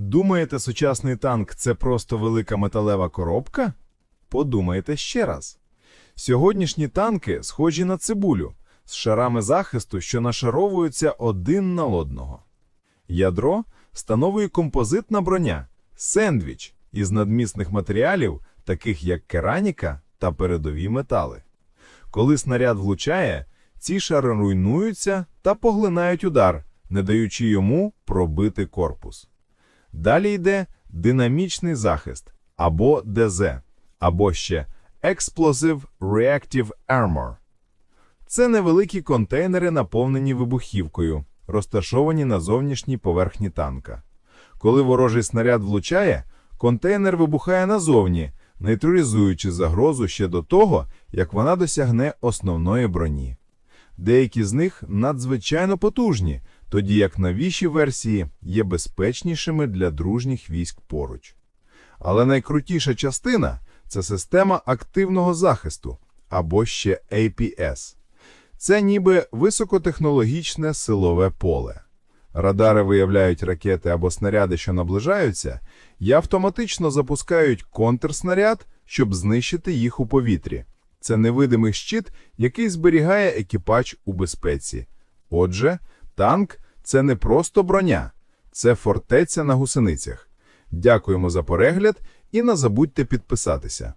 Думаєте, сучасний танк це просто велика металева коробка? Подумайте ще раз. Сьогоднішні танки схожі на цибулю з шарами захисту, що нашаровуються один на одного. Ядро становить композитна броня, сендвіч із надмісних матеріалів, таких як кераміка та передові метали. Коли снаряд влучає, ці шари руйнуються та поглинають удар, не даючи йому пробити корпус. Далі йде динамічний захист або ДЗ, або ще Explosive Reactive Armor. Це невеликі контейнери, наповнені вибухівкою, розташовані на зовнішній поверхні танка. Коли ворожий снаряд влучає, контейнер вибухає назовні, нейтралізуючи загрозу ще до того, як вона досягне основної броні. Деякі з них надзвичайно потужні, тоді як новіші версії є безпечнішими для дружніх військ поруч. Але найкрутіша частина це система активного захисту або ще APS. Це ніби високотехнологічне силове поле. Радари виявляють ракети або снаряди, що наближаються, і автоматично запускають контрснаряд, щоб знищити їх у повітрі. Це невидимий щит, який зберігає екіпаж у безпеці. Отже, танк це не просто броня, це фортеця на гусеницях. Дякуємо за перегляд і не забудьте підписатися.